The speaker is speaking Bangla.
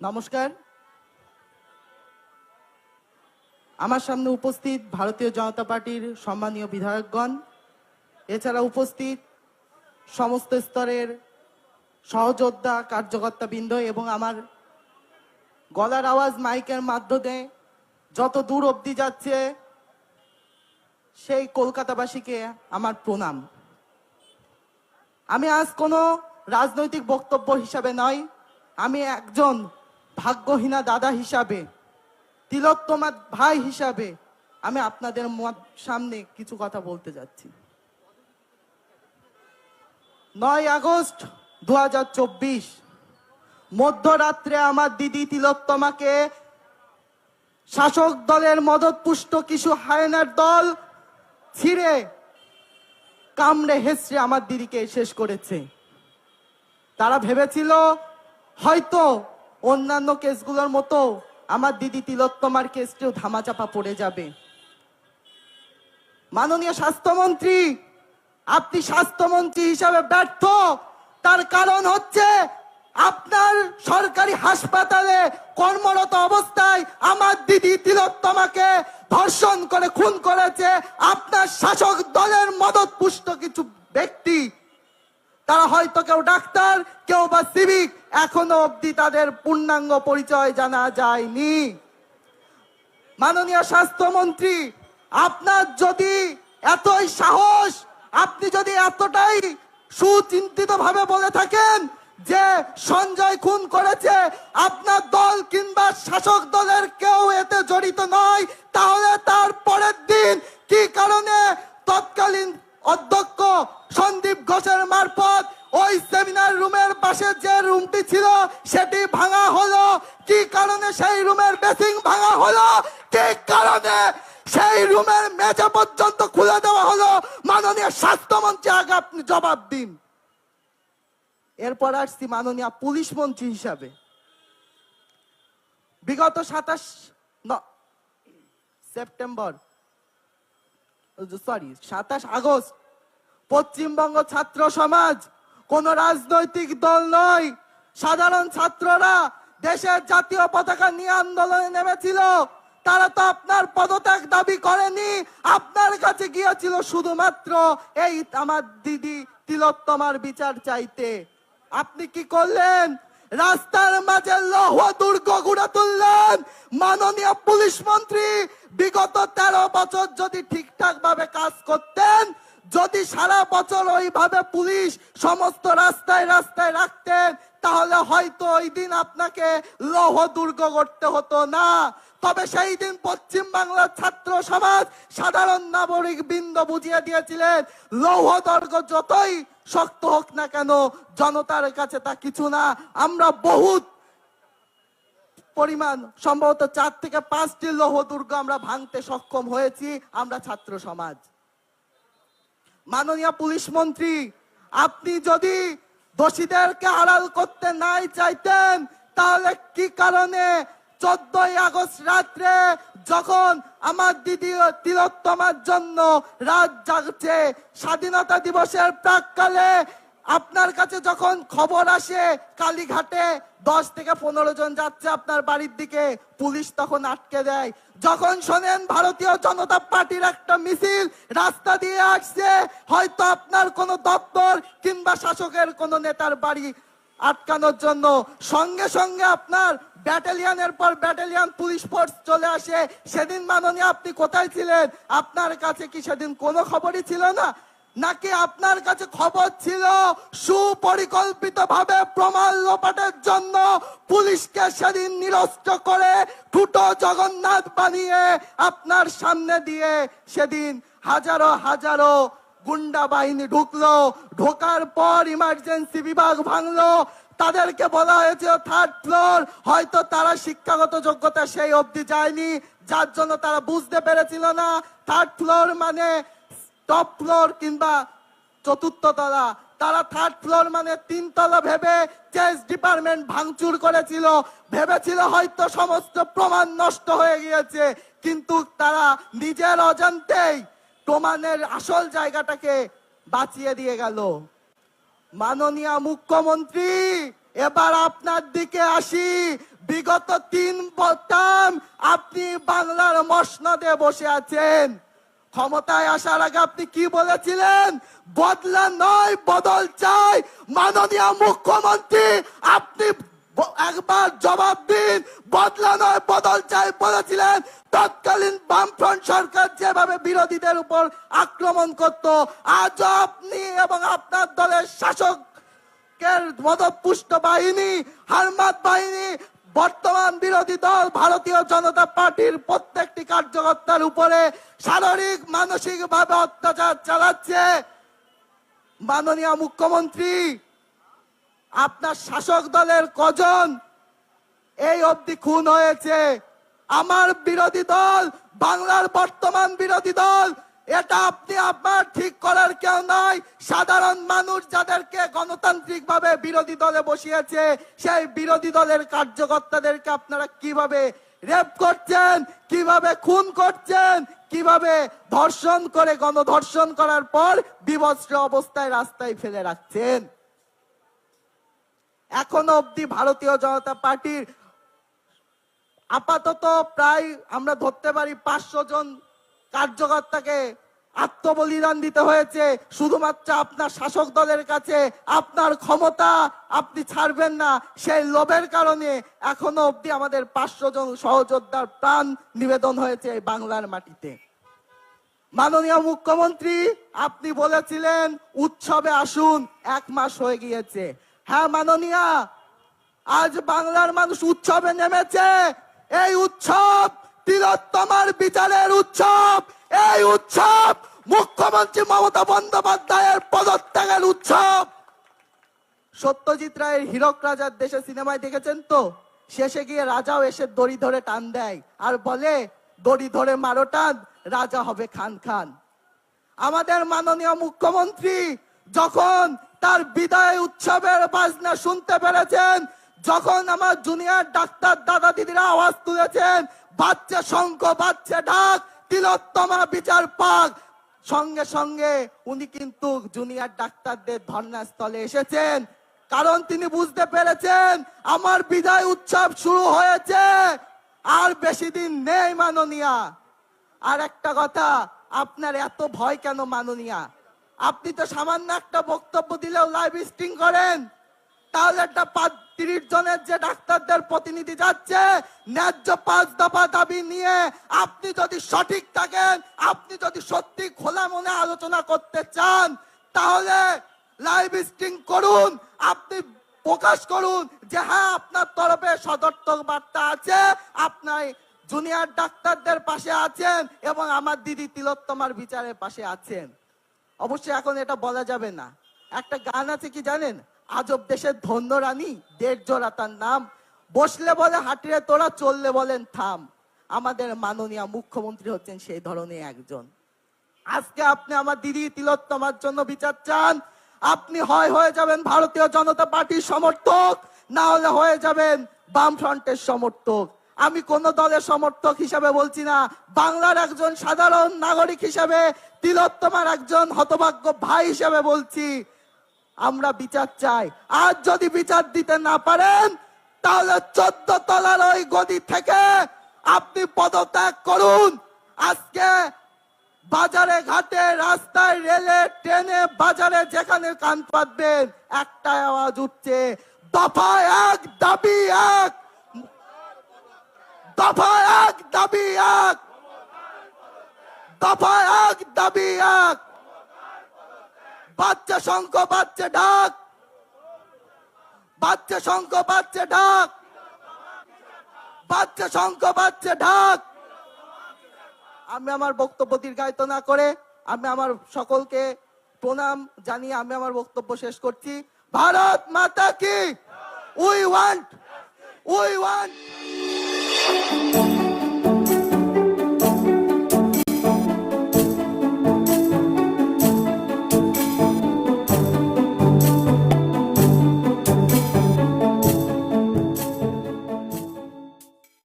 নমস্কার। আমার সামনে উপস্থিত ভারতীয় জনতা পার্টির সম্মানীয় বিধায়কগণ, এছাড়া উপস্থিত সমস্ত স্তরের সহযোদ্ধা কার্যকর্তা বৃন্দ এবং আমার গলার আওয়াজ মাইকের মাধ্যমে যত দূর অবধি যাচ্ছে, সেই কলকাতাবাসীকে আমার প্রণাম। আমি আজ কোনো রাজনৈতিক বক্তব্য হিসাবে নয়, আমি একজন ভাগ্যহীনা দাদা হিসাবে তিলোত্তমা ভাই হিসাবে আমি আপনাদের সামনে কিছু কথা বলতে যাচ্ছি। নয় আগস্ট দু মধ্যরাত্রে আমার দিদি তিলোত্তমাকে শাসক দলের মদতপুষ্ট কিছু হায়নার দল ছিঁড়ে, কামড়ে হেসড়ে আমার দিদিকে শেষ করেছে। তারা ভেবেছিল হয়তো অন্যান্য কেসগুলোর মতো আমার দিদি তিলোত্তমার কেসটিও ধামাচাপা পড়ে যাবে। মাননীয় স্বাস্থ্যমন্ত্রী, আপনি স্বাস্থ্যমন্ত্রী হিসাবে ব্যর্থ। তার কারণ হচ্ছে আপনার সরকারি হাসপাতালে কর্মরত অবস্থায় আমার দিদি তিলোত্তমাকে ধর্ষণ করে, খুন করেছে। আপনার শাসক দলের মদত পুষ্ট কিছু ব্যক্তি তারা হয়তো কেউ ডাক্তার, কেউ বা সিভিক। এখনও অবধি তাদের পূর্ণাঙ্গ পরিচয় জানা যায়নি। মাননীয় স্বাস্থ্যমন্ত্রী, আপনার যদি এতই সাহস, আপনি যদি এতটাই সুচিন্তিত ভাবে বলে থাকেন যে সঞ্জয় খুন করেছে, আপনার দল কিংবা শাসক দলের কেউ এতে জড়িত নয়, তাহলে তার হলো কি কারণে সেই রুমের মেঝে পর্যন্ত খুলে দেওয়া হলো। মাননীয় স্বাস্থ্যমন্ত্রী, আগে আপনি জবাব দিন। এরপর আসছি মাননীয় পুলিশ মন্ত্রী হিসাবে। বিগত সাতাশ সেপ্টেম্বর, সরি, সাতাশ আগস্ট, পশ্চিমবঙ্গ ছাত্র সমাজ কোন রাজনৈতিক দল নয়, সাধারণ ছাত্ররা দেশের জাতীয় পতাকা নিয়ে আন্দোলনে নেমেছিল। তারা তো আপনার পদত্যাগ দাবি করেনি। আপনার কাছে গিয়েছিল শুধুমাত্র এই আমার দিদি তিলোত্তমার বিচার চাইতে। আপনি কি করলেন? রাস্তার মাঝে লৌহ দুর্গ তুললেন। মাননীয় পুলিশ মন্ত্রী, বিগত তেরো বছর যদি ঠিকঠাক ভাবে কাজ করতেন যদি সারা বছর ওইভাবে পুলিশ সমস্ত রাস্তায় রাস্তায় রাখতেন, তাহলে হয়তো ওই দিন আপনাকে লৌহ দুর্গ করতে হতো না। তবে সেই দিন পশ্চিম বাংলার ছাত্র সমাজ সাধারণ নাগরিক বৃন্দ বুঝিয়ে দিয়েছিলেন, লৌহ দুর্গ যতই শক্ত হোক না কেন, জনতার কাছে তা কিছু না। আমরা বহুত পরিমাণ সম্ভবত চার থেকে পাঁচটি লৌহ দুর্গ আমরা ভাঙতে সক্ষম হয়েছি, আমরা ছাত্র সমাজ। মাননীয় পুলিশ মন্ত্রী, আপনি যদি দোষীদেরকে আড়াল করতে নাই চাইতেন, তাহলে কি কারণে চোদ্দই আগস্ট রাত্রে যখন আমার দিদি তিলোত্তমার জন্য রাত জাগছে, স্বাধীনতা দিবসের প্রাককালে আপনার কাছে যখন খবর আসে, কালীঘাটে দশ থেকে পনেরো জন যাচ্ছে আপনার বাড়ির দিকে, পুলিশ তখন আটকে দেয়। যখন শোনেন ভারতীয় জনতা পার্টির একটা মিছিল, রাস্তা দিয়ে আসছে, হয়তো আপনার কোনো দপ্তর কিংবা শাসকের কোনো নেতার বাড়ি আটকানোর জন্য। সঙ্গে সঙ্গে আপনার ব্যাটালিয়ানের পর ব্যাটালিয়ান পুলিশ ফোর্স চলে আসে। সেদিন মাননীয় আপনি কোথায় ছিলেন? আপনার কাছে কি সেদিন কোনো খবরই ছিল না? নাকি আপনার কাছে খবর ছিল? সুপরিকল্পিত ভাবে প্রমাণ লোপাটের জন্য পুলিশকে সেদিন নিরস্ত করে ঠুটো জগন্নাথ বানিয়ে আপনার সামনে দিয়ে সেদিন হাজারো হাজারো গুন্ডা বাহিনী ঢুকলো। ঢোকার পর ইমার্জেন্সি বিভাগ ভাঙলো। তাদেরকে বলা হয়েছে থার্ড ফ্লোর হয়তো তারা শিক্ষাগত যোগ্যতা সেই অবধি যায়নি, যার জন্য তারা বুঝতে পেরেছিল না। থার্ড ফ্লোর মানে টপ ফ্লোর কিংবা চতুর্থ তলা, তারা থার্ড ফ্লোর মানে তিন তলা ভেবে চেস ডিপার্টমেন্ট ভাঙচুর করেছিল। ভেবেছিল হয়তো সমস্ত প্রমাণ নষ্ট হয়ে গিয়েছে, কিন্তু তারা নিজের অজান্তেই প্রমাণের আসল জায়গাটাকে বাঁচিয়ে দিয়ে গেল। মাননীয় মুখ্যমন্ত্রী, এবার আপনার দিকে আসি। বিগত তিন টার্ম আপনি বাংলার মসনদে বসে আছেন। ক্ষমতায় আসার আগে আপনি কি বলেছিলেন? বদলা নয়, বদল চাই। মাননীয় মুখ্যমন্ত্রী, আপনি একবার জবাব দিন। বদলা নয়, বদল চাই বলেছিলেন। তৎকালীন বামফ্রন্ট সরকার যেভাবে বিরোধীদের উপর আক্রমণ করত, আজ আপনি এবং আপনার দলের শাসক মদপুষ্ট বাহিনী, হারমাত বাহিনী বর্তমান বিরোধী দল ভারতীয় জনতা পার্টির প্রত্যেকটি কার্যকর্তার উপরে শারীরিক মানসিক ভাবে অত্যাচার চালাচ্ছে। মাননীয় মুখ্যমন্ত্রী, আপনার শাসক দলের কজন এই অবধি খুন হয়েছে? আমার বিরোধী দল, বাংলার বর্তমান বিরোধী দল এটা আপনি আপনার ঠিক করার কেউ নয় সাধারণ মানুষ যাদেরকে গণতান্ত্রিক ভাবে বিরোধী দলে বসিয়েছে, সেই বিরোধী দলের কার্যকর্তাদেরকে আপনারা কীভাবে রেপ করছেন, কীভাবে খুন করছেন, কীভাবে ধর্ষণ করে গণধর্ষণ করার পর বিভৎস অবস্থায় রাস্তায় ফেলে রাখছেন? এখনও অবধি ভারতীয় জনতা পার্টির আপাতত প্রায় আমরা ধরতে পারি পাঁচশো জন কার্যকর্তাকে আত্মবলিদান দিতে হয়েছে। শুধুমাত্র আপনার শাসক দলের কাছে আপনার ক্ষমতা আপনি ছাড়বেন না, সেই লোভের কারণে এখনও অবধি আমাদের পাঁচশো জন সহযোদ্ধার প্রাণ নিবেদন হয়েছে বাংলার মাটিতে। মাননীয় মুখ্যমন্ত্রী, আপনি বলেছিলেন উৎসবে আসুন, এক মাস হয়ে গিয়েছে। হ্যাঁ মাননীয়া, আজ বাংলার মানুষ উৎসবে নেমেছে, এই উৎসব তিলোত্তমার বিচারের উৎসব। এই উৎসব মুখ্যমন্ত্রী মমতা বন্দ্যোপাধ্যায়ের পদত্যাগের উৎসব। সত্যজিৎ রায়ের হীরক রাজার দেশে সিনেমায় দেখেছেন তো? শেষে গিয়ে রাজাও এসে দড়ি ধরে টান দেয়। আর বলে, দড়ি ধরে মারো টান, রাজা হবে খান খান। আমাদের মাননীয় মুখ্যমন্ত্রী যখন তার বিদায় উৎসবের বাজনা শুনতে পেরেছেন, যখন আমার জুনিয়র ডাক্তার দাদা দিদিরা আওয়াজ তুলেছেন বাচ্চা শঙ্খ, বাচ্চা ডাক তিলোত্তমা বিচার পাক। সঙ্গে সঙ্গে উনি কিন্তু জুনিয়র ডাক্তারদের ধর্নাস্থলে এসেছেন। কারণ তিনি বুঝতে পেরেছেন, আমার বিদায় উৎসব শুরু হয়েছে। আর বেশি দিন নেই মাননীয়া। আর একটা কথা, আপনার এত ভয় কেন মাননীয়া? আপনি তো সামান্য একটা বক্তব্য দিলেও লাইভ স্ট্রিং করেন। তাহলে একটা তিরিশ জনের যে ডাক্তারদের প্রতিনিধি যাচ্ছে, ন্যায্য পাঁচ দফা দাবি নিয়ে আপনি যদি সঠিক থাকেন, আপনি যদি সত্যি খোলা মনে আলোচনা করতে চান, তাহলে লাইভ স্ট্রিং করুন, আপনি প্রকাশ করুন যে হ্যাঁ আপনার তরফে সদর্থক বার্তা আছে, আপনার জুনিয়র ডাক্তারদের পাশে আছেন এবং আমার দিদি তিলোত্তমার বিচারের পাশে আছেন। অবশ্যই এখন এটা বলা যাবে না। একটা গান আছে কি জানেন? আজব দেশের ধন্য রানী দেড় জোড়া তার নাম। বসলে বলে, হাটিয়ে তোরা চললে বলেন, থাম। আমাদের মাননীয় মুখ্যমন্ত্রী হচ্ছেন সেই ধরনের একজন। আজকে আপনি আমার দিদি তিলোত্তমার জন্য বিচার চান। আপনি হয় হয়ে যাবেন ভারতীয় জনতা পার্টির সমর্থক, না হলে হয়ে যাবেন বাম ফ্রন্টের সমর্থক। আমি কোন দলের সমর্থক হিসাবে বলছি না। বাংলার একজন সাধারণ নাগরিক হিসাবে, তিলোত্তমার একজন হতভাগ্য ভাই হিসাবে বলছি। আমরা বিচার চাই। আর যদি বিচার দিতে না পারেন, তাহলে চোদ্দ তলার ওই গদি থেকে আপনি পদত্যাগ করুন। আজকে বাজারে ঘাটে, রাস্তায়, রেলে, ট্রেনে, বাজারে যেখানে কান পাতবেন, একটাই আওয়াজ উঠছে, দফা এক, দাবি এক। দফা এক, দাবি এক। দফা এক, দাবি এক। বাচ্চা শঙ্খ, বাচ্চা ঢাক বাচ্চা শঙ্খ, বাচ্চা ডাক। বাচ্চা শঙ্খ, বাচ্চা ঢাক আমি আমার বক্তব্য দীর্ঘায়িত না করে আমি আমার সকলকে প্রণাম জানিয়ে আমি আমার বক্তব্য শেষ করছি। ভারত মাতা কি? We want we want